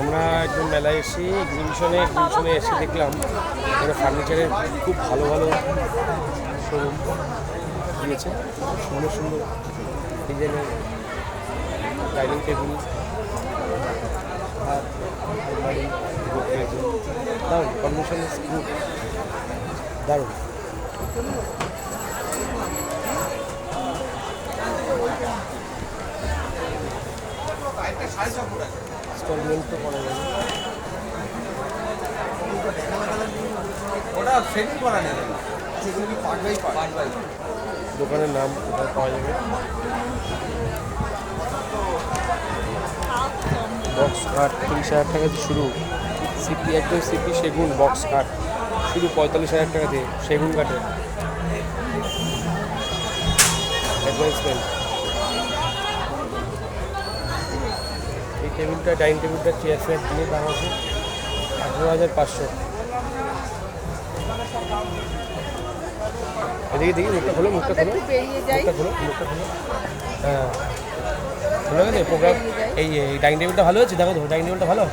আমরা একদম মেলায় এসে এক্সিবিশনে এক্সিবিশনে এসে দেখলাম। এখানে ফার্নিচারের খুব ভালো ভালো শোরুম দিয়েছে। সুন্দর সুন্দর ডিজাইনের ডাইনিং টেবিল আর দারুণ। দারুণ। ইনস্টলমেন্ট তো করা যাবে। ওটা সেটিং করা নেই সেগুলো কি পার্ট বাই পার্ট বাই দোকানের নাম কোথায় পাওয়া যাবে? বক্স কাঠ তিরিশ হাজার টাকা দিয়ে শুরু। সিপি একদম সিপি সেগুন বক্স কাট। শুধু পঁয়তাল্লিশ হাজার টাকা দিয়ে সেগুন কাঠে অ্যাডভান্সমেন্ট টেবিলটা ডাইনিং টেবিলটা চেয়ার সেট দিয়ে দাম আছে আঠেরো হাজার পাঁচশো। এদিকে দেখি মুখটা খোলো মুখটা খোলো। মুখটা খোলো মুখটা খোলো। হ্যাঁ। ভালো গেছে প্রোগ্রাম এই এই ডাইনিং টেবিলটা ভালো আছে দেখো তো ডাইনিং টেবিলটা ভালো?